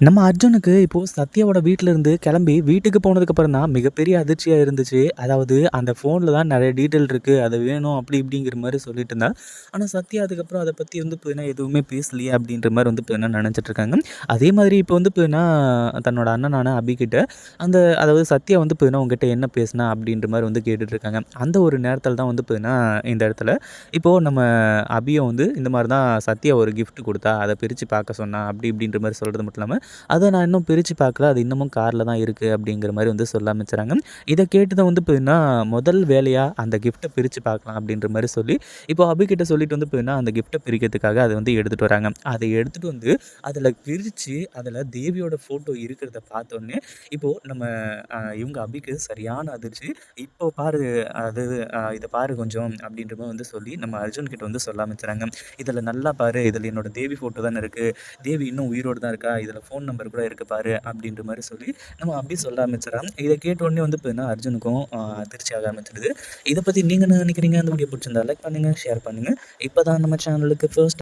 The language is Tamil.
நம்ம அர்ஜுனுக்கு இப்போது சத்யாவோட வீட்டிலேருந்து இருந்து கிளம்பி வீட்டுக்கு போனதுக்கப்புறம் தான் மிகப்பெரிய அதிர்ச்சியாக இருந்துச்சு. அதாவது அந்த ஃபோனில் தான் நிறைய டீட்டெயில் இருக்குது அது வேணும் அப்படி இப்படிங்கிற மாதிரி சொல்லிட்டு இருந்தா. ஆனால் சத்யா அதுக்கப்புறம் அதை பற்றி வந்து பார்த்தீங்கன்னா எதுவுமே பேசலையே அப்படின்ற மாதிரி வந்து இப்போ என்ன இருக்காங்க. அதே மாதிரி இப்போ வந்து பார்த்தீங்கன்னா தன்னோட அண்ணனான அபிகிட்ட அந்த அதாவது சத்யா வந்து பார்த்தீங்கன்னா உங்ககிட்ட என்ன பேசினா அப்படின்ற மாதிரி வந்து கேட்டுட்ருக்காங்க அந்த ஒரு நேரத்தில் தான் வந்து பார்த்தீங்கன்னா இந்த இடத்துல இப்போது நம்ம அபியை வந்து இந்த மாதிரி தான் சத்யா ஒரு கிஃப்ட் கொடுத்தா அதை பிரித்து பார்க்க சொன்னா அப்படி இப்படின்ற மாதிரி சொல்கிறது மட்டும் இல்லாமல் அதை நான் இன்னும் பிரித்து பார்க்கல. அது இன்னமும் காரில் தான் இருக்குது அப்படிங்கிற மாதிரி வந்து சொல்ல ஆரம்பிச்சுறாங்க இதை கேட்டதை வந்து போயின்னா முதல் வேலையாக அந்த கிஃப்ட்டை பிரித்து பார்க்கலாம் அப்படின்ற மாதிரி சொல்லி இப்போ அபிகிட்ட சொல்லிட்டு வந்து போயின்னா அந்த கிஃப்ட்டை பிரிக்கிறதுக்காக அதை வந்து எடுத்துகிட்டு வராங்க. அதை எடுத்துகிட்டு வந்து அதில் பிரித்து அதில் தேவியோட ஃபோட்டோ இருக்கிறத பார்த்தோன்னே இப்போது நம்ம இவங்க அபிக்கு சரியான அதிர்ச்சி. இப்போ பாரு அது இதை பாரு கொஞ்சம் அப்படின்ற மாதிரி வந்து சொல்லி நம்ம அர்ஜுன் கிட்ட வந்து சொல்ல ஆரம்பிச்சுறாங்க இதில் நல்லா பாரு இதில் என்னோட தேவி ஃபோட்டோ தானே இருக்குது தேவி இன்னும் உயிரோடு தான் இருக்கா? இதில் ஃபோன் ஃபோன் நம்பர் கூட இருக்குது பாரு அப்படின்ற மாதிரி சொல்லி நம்ம அப்படி சொல்ல ஆரம்பிச்சிடறான் இதை கேட்டோடனே வந்து பார்த்தீங்கன்னா அர்ஜுனுக்கும் திருச்சி ஆக ஆரம்பிச்சிடுது. இதை பற்றி நீங்கள் என்ன நினைக்கிறீங்க? அந்த வீடியோ பிடிச்சிருந்தா லைக் பண்ணுங்கள் ஷேர் பண்ணுங்கள் இப்போ தான் நம்ம சேனலுக்கு ஃபர்ஸ்ட்